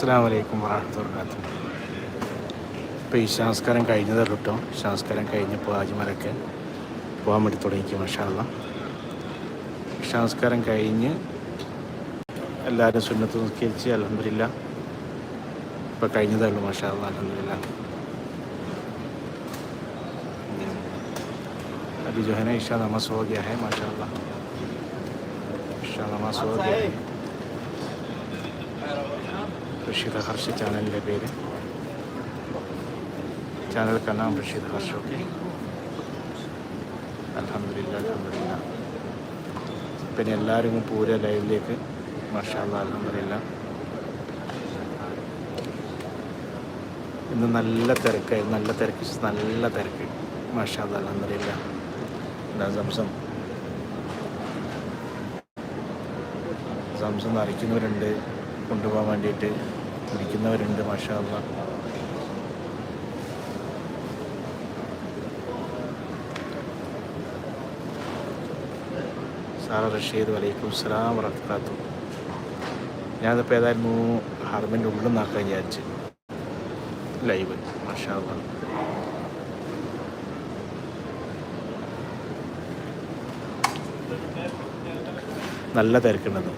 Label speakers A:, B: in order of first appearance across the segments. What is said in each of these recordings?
A: അസ്സാം വലൈക്കും വാഹത്തുവർക്കാത്തു ഇപ്പോൾ ഈ സംസ്കാരം കഴിഞ്ഞത് കേട്ടോ സംസ്കാരം കഴിഞ്ഞപ്പോൾ ആജിമലൊക്കെ പോകാൻ വേണ്ടി തുടങ്ങിക്കും മഷാല്ല സംസ്കാരം കഴിഞ്ഞ് എല്ലാവരും സുന്നത്ത് നിസ്കരിച്ച് അലഹമില്ല ഇപ്പോൾ കഴിഞ്ഞതേ ഉള്ളൂ മഷാല്ല അലഹമില്ല अभी जो है ना ईशा नमाज हो गया है माशाल्लाह ईशा नमाज हो गया है റഷീദ് ഹർഷ് ചാനലിന്റെ പേര്. Channel Kalam Rasheed Harsh okay? അലഹമില്ല അലഹമില്ല പിന്നെ എല്ലാവരും പൂര ലൈവിലേക്ക് മഷാല്ല അലഹമില്ല ഇന്ന് നല്ല തിരക്കായിരുന്നു നല്ല തിരക്ക് നല്ല തിരക്ക്. മഷാല്ല അലഹമില്ല സംസം. സംസം നിറയ്ക്കുന്നവരുണ്ട് കൊണ്ടുപോകാൻ വേണ്ടിയിട്ട്. കുടിക്കുന്നവരുണ്ട് മാഷാള്ള സാറ റഷീദ് വലൈക്കും സ്ലാം വറക്കാത്തു ഞാനിപ്പോൾ ഏതായിരുന്നു ഹർമിന്റെ ഉള്ളിൽ നിന്നാക്കാൻ വിചാരിച്ച് ലൈവ് മാഷാള്ള നല്ല തിരക്കുണ്ടെന്ന്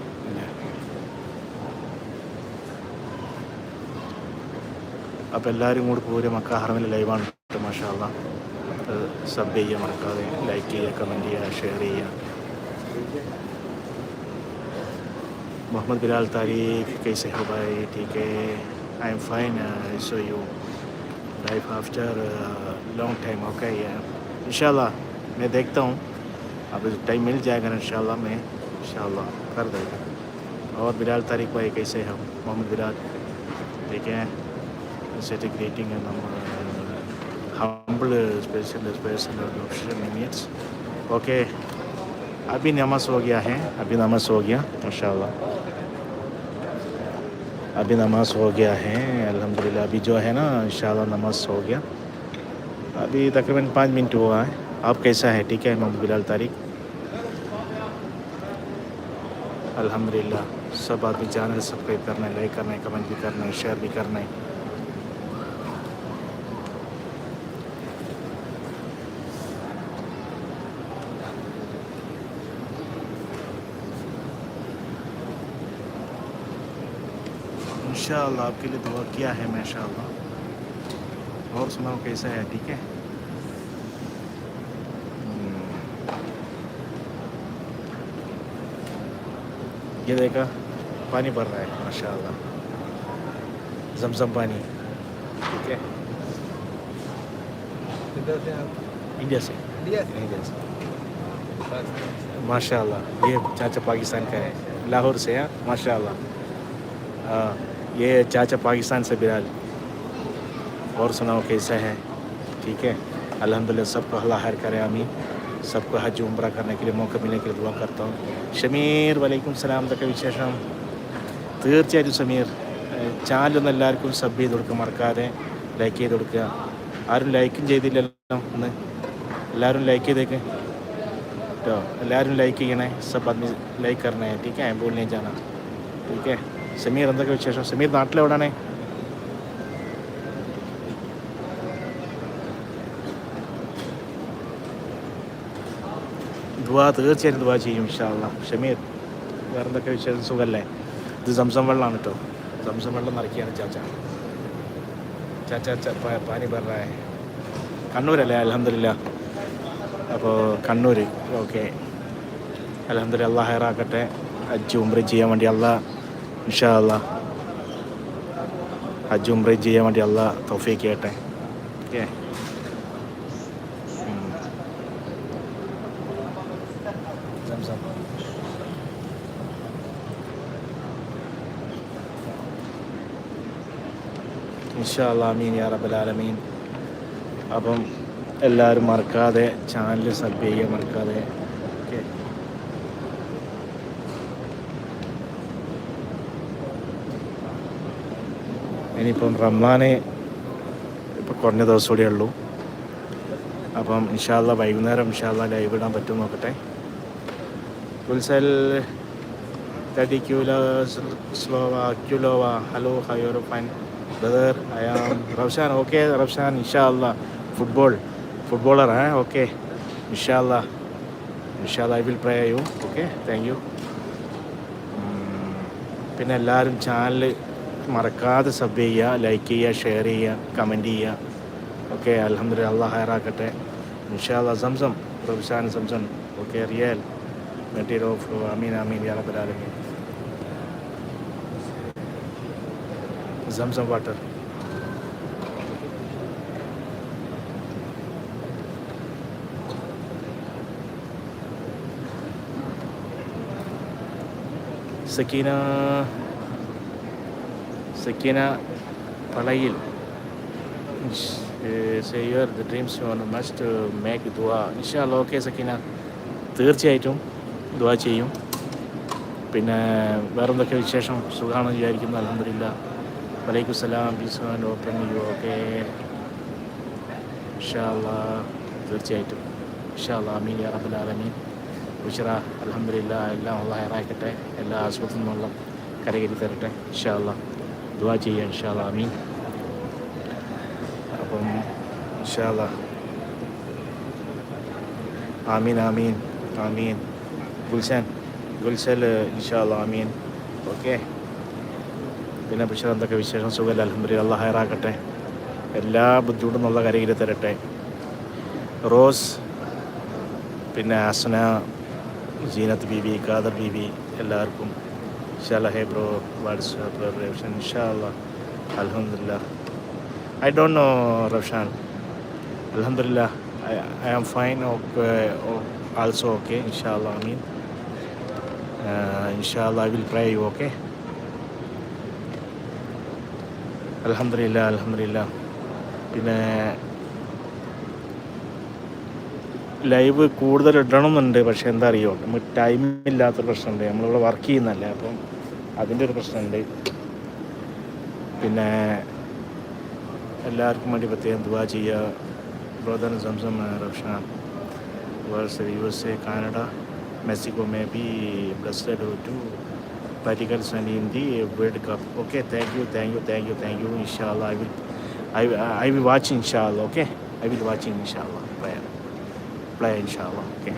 A: അപ്പോൾ എല്ലാവരും കൂടി പോര്. മക്ക ഹറമിൽ ലൈവാണ് കേട്ടോ മാഷാള്ള സബ് ചെയ്യുക، മറക്കാതെ ലൈക്ക് ചെയ്യുക കമൻറ്റ് ചെയ്യുക ഷെയർ ചെയ്യുക. محمد بلال طارق کیسے ہو بھائی ٹھیک ہے آئی ایم فائن سو یو لائف آفٹر لانگ ٹائم اوکے ان شاء اللہ میں دیکھتا ہوں اب ٹائم مل جائے گا نا ان شاء اللہ میں ان شاء اللہ کر دے گا اور بلال تاریخ بھائی کیسے ہو محمد بلال ٹھیک ہے aesthetic rating and our humble special person of official minutes. Okay. ابھی نماز ہو گیا ہے ابھی نماز ہو گیا ماشاء اللہ ابھی نماز ہو گیا ہے الحمد للہ ابھی جو ہے نا ان شاء اللہ نماز ہو گیا ابھی تقریباً پانچ منٹ ہوا ہے آپ کیسا ہے ٹھیک ہے محمد بلال طارق الحمدللہ سب آدمی چینل سبسکرائب کرنا ہے لائک کرنا ہے کمنٹ بھی کرنا ہے شیئر بھی کرنا ہے انشاءاللہ آپ کے لیے دعا کیا ہے میں انشاءاللہ اللہ اور سناؤ کیسا ہے ٹھیک ہے؟ یہ دیکھا پانی بھر رہا ہے ماشاء اللہ زمزم پانی۔ ٹھیک ہے۔ انڈیا سے۔ انڈیا سے؟ ماشاء اللہ یہ چاچا پاکستان کا ہے لاہور سے ہاں ماشاء اللہ ہاں۔ یہ چاچا پاکستان سے برال اور سناؤ کیسا ہے ٹھیک ہے؟ الحمدللہ سب کو اللہ حر کرے آمی سب کو حج عمرہ کرنے کے لیے موقع ملنے کے لیے دعا کرتا ہوں۔ شمیر، وعلیکم السلام تک وشیشم۔ تیار شمیر چاندنی سبک مرکے ہیں لائک آر لائک لائک لائک ہے سب آدمی لائک کرنا ہے ٹھیک ہے بولنے جانا ٹھیک ہے Sameer എന്തൊക്കെ വിശേഷം? സമീർ നാട്ടിലെവിടാണേ? ദുവാ തീർച്ചയായും ദുവാ ചെയ്യും ഇൻഷാല്ല ഷമീർ വേറെ എന്തൊക്കെ വിശേഷം? സുഖമല്ലേ ഇത് സംസം വെള്ളമാണ് കേട്ടോ സംസം വെള്ളം നിറയ്ക്കുകയാണ് ചാച്ച. ചാച്ച പാനി പറഞ്ഞ. കണ്ണൂരല്ലേ? അലഹമില്ല അപ്പോൾ കണ്ണൂർ ഓക്കെ. അലഹമില്ല അള്ളാഹ് ഹയറാക്കട്ടെ അജ്ജ് ഉംറ ചെയ്യാൻ വേണ്ടി അള്ളാഹ് ഇൻഷാ ഹജ്ജും ഹജ്ജ് ഉംറ ചെയ്യാൻ വേണ്ടി അല്ല തൗഫീക്ക് ചെയ്യട്ടെ ഓക്കെ. ഇൻഷാ അല്ലാ അമീൻ യാ അപ്പം എല്ലാവരും മറക്കാതെ ചാനൽ സബ് ചെയ്യുക മറക്കാതെ ഓക്കെ ഇനിയിപ്പം റംസാന് ഇപ്പം കുറഞ്ഞ ദിവസം കൂടിയേ ഉള്ളൂ അപ്പം ഇൻഷാല്ല വൈകുന്നേരം ഇൻഷാല്ല ലൈവ് ഇടാൻ പറ്റും നോക്കട്ടെ 30 kilos slower, kilowa. Hello, how Ravshan am Ravshan. ഇൻഷാല്ല Ravshan. Inshallah, football, footballer. Huh? Okay, inshallah, inshallah. I you you. Okay, thank പിന്നെ എല്ലാവരും ചാനൽ മറക്കാതെ സബ് ചെയ്യുക ലൈക്ക് ചെയ്യുക ഷെയർ ചെയ്യുക കമന്റ് ചെയ്യുക. ഓക്കെ അലഹമ്മദ് അള്ളാഹ് ഹയറാക്കട്ടെ ഇൻഷാല്ല Zamzam Ravshan Zamzam. Okay real material of അമീൻ അമീൻ യാ റബ്ബൽ ആലമീൻ. സംസം വാട്ടർ സക്കീന സക്കീന പളയിൽ share the dreams you must make ദുവ ഇൻഷാല്ല ഓക്കെ സക്കീന. തീർച്ചയായിട്ടും ദുവ ചെയ്യും. പിന്നെ വേറെന്തൊക്കെ വിശേഷം? സുഖമാണെന്ന് വിചാരിക്കുന്നു. അലഹമില്ല വലൈക്കും സലാം. And open you okay. ഇഷാല്ല തീർച്ചയായിട്ടും. ഇഷാല്ല അമീൻ യാ റബ്ബുൽ ഉഷറ അലഹമില്ല എല്ലാം ഉള്ള ഹയറാക്കട്ടെ എല്ലാ ആശുപത്രിയിൽ നിന്നുള്ള കരകരി തരട്ടെ. ഇൻഷാല്ല ദുവാ ചെയ്യുക ഇൻഷാല്ല അമീൻ അപ്പം ഇൻഷാല്ല ആമീൻ ആമീൻ ആമീൻ. ഗുൽഷൻ ഗുൽസൽ ഇൻഷാല്ല ആമീൻ. ഓക്കെ. പിന്നെ ബഷീർ എന്തൊക്കെ വിശേഷം? സുഖമല്ല അലഹമ്മദ് അള്ള ഹയറാക്കട്ടെ എല്ലാ ബുദ്ധിമുട്ടും നല്ല കരയിൽ തരട്ടെ. റോസ് പിന്നെ ആസന ജീനത്ത് ബീബി ഖാദർ ബീബി എല്ലാവർക്കും ഇൻഷാല്ല ഹേ ബ്രോ വാട്സ്ആപ്പ് റേഷൻ ഇൻഷാല്ല അലഹമില്ല ഐ ഡോണ്ട് നോ റഫ്ഷാൻ അലഹമില്ല I am fine okay also okay ഇൻഷാല്ല ഐ മീൻ ഇൻഷാല്ല I will pray you okay അലഹമില്ല അലഹമില്ല പിന്നെ ലൈവ് കൂടുതൽ ഇടണമെന്നുണ്ട് പക്ഷെ എന്താ അറിയോ നമുക്ക് ടൈം ഇല്ലാത്തൊരു പ്രശ്നമുണ്ട് നമ്മളിവിടെ വർക്ക് ചെയ്യുന്നല്ലേ അപ്പം അതിന്റെ ഒരു പ്രശ്നമുണ്ട് പിന്നെ എല്ലാവർക്കും വേണ്ടി പ്രത്യേകം ദുവാ ചെയ്യുക brother Zamzam Ravshan where's you Canada Mexico may be blessed to particles and in the World Cup. Okay, thank you, thank you, thank you, thank I Inshallah, I will, I, I will watch inshallah. Okay, I will watch inshallah. Play, play inshallah. Okay.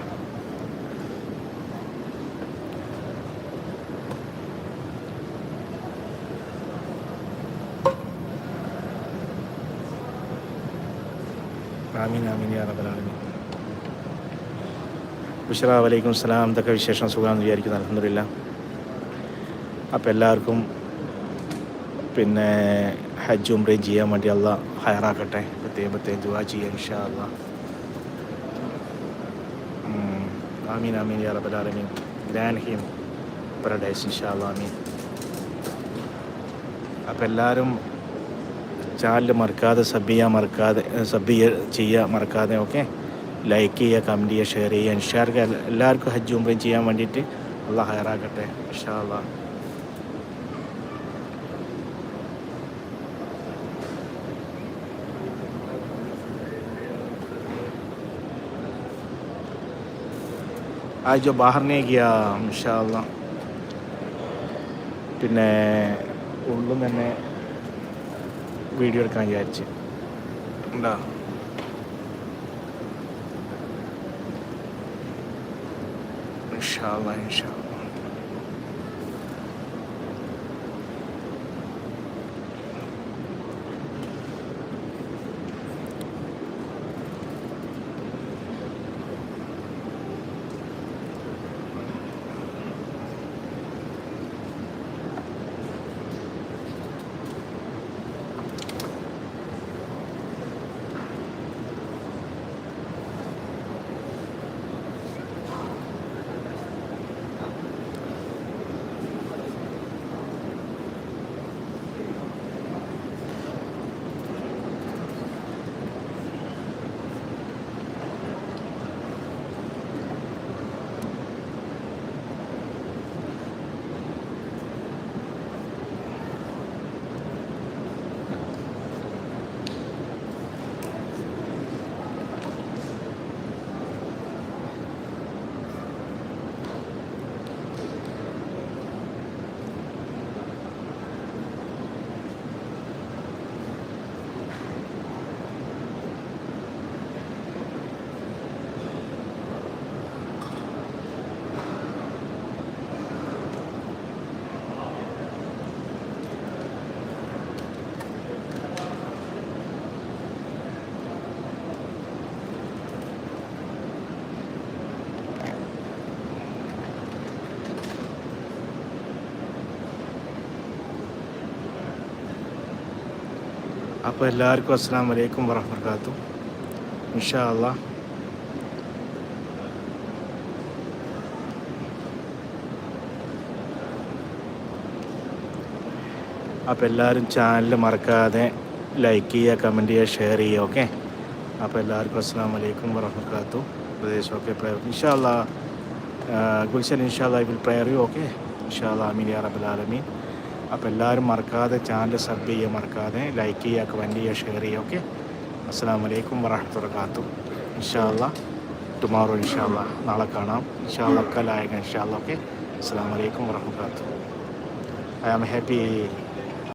A: ആമീൻ ആമീൻ യാ റബ്ബൽ ആലമീൻ. ബുഷറ വലൈക്കും സലാം. എന്തൊക്കെ വിശേഷം സുഖമാണെന്ന് വിചാരിക്കുന്നു അലഹമില്ല അപ്പോൾ എല്ലാവർക്കും പിന്നെ ഹജ്ജ് ഉംറയും ചെയ്യാൻ വേണ്ടി അല്ല ഹയറാക്കട്ടെ. പ്രത്യേകം പ്രത്യേകം ദുവാ ചെയ്യാൻ ഇൻഷാ അല്ല ആമീൻ ആമീൻ യാ റബ്ബൽ ആലമീൻ ഗ്രാൻഡ് him paradise ഇൻഷാ അല്ലാ ആമീൻ അപ്പോൾ എല്ലാവരും ചാനൽ മറക്കാതെ സബ് ചെയ്യാൻ മറക്കാതെ സബ് ചെയ്യുക മറക്കാതെ ഓക്കെ ലൈക്ക് ചെയ്യുക കമന്റ് ചെയ്യുക ഷെയർ ചെയ്യുക ഇൻഷാർക്ക് എല്ലാവർക്കും ഹജ്ജ് ഉംറയും ചെയ്യാൻ വേണ്ടിയിട്ട് അള്ളാഹ് ഹയറാക്കട്ടെ ഇൻഷാ അല്ലാ आज जो बाहर नहीं गया ഇൻഷാല്ല പിന്നെ ഉള്ളും തന്നെ വീഡിയോ എടുക്കാൻ വിചാരിച്ച് ഉണ്ടാ ഇൻഷാല്ല ഇൻഷാല്ല അപ്പോൾ എല്ലാവർക്കും അസ്സാം വലൈക്കും വറഹമത്തുള്ളാഹി ഇൻഷാ അള്ളാ അപ്പോൾ എല്ലാവരും ചാനൽ മറക്കാതെ ലൈക്ക് ചെയ്യുക കമന്റ് ചെയ്യുക ഷെയർ ചെയ്യുക ഓക്കെ അപ്പോൾ എല്ലാവർക്കും അസ്സാം വലൈക്കും വറഹർക്കാത്തു പ്രദേശം ഓക്കെ പ്രയർ ഇൻഷാല്ല ഗുൽഷൻ ഇൻഷാല്ല വിൽ പ്രയർ യു ഓക്കെ ഇൻഷാല്ല അമീൻ യാ ആലമീൻ. അപ്പോൾ എല്ലാവരും മറക്കാതെ ചാനൽ സബ് ചെയ്യുക മറക്കാതെ ലൈക്ക് ചെയ്യുക കമന്റ് ചെയ്യുക ഷെയർ ചെയ്യുക ഓക്കെ അസ്സാം വലൈക്കും വറഹത്തുറക്കാത്തു ഇൻഷാല്ല ടുമാറോ ഇൻഷാല്ല നാളെ കാണാം. ഇൻഷാല്ല ഇൻഷാല്ല ഓക്കെ അസ്സാം വലൈക്കും വറഹമത്തുള്ളാഹി ഐ ആം ഹാപ്പി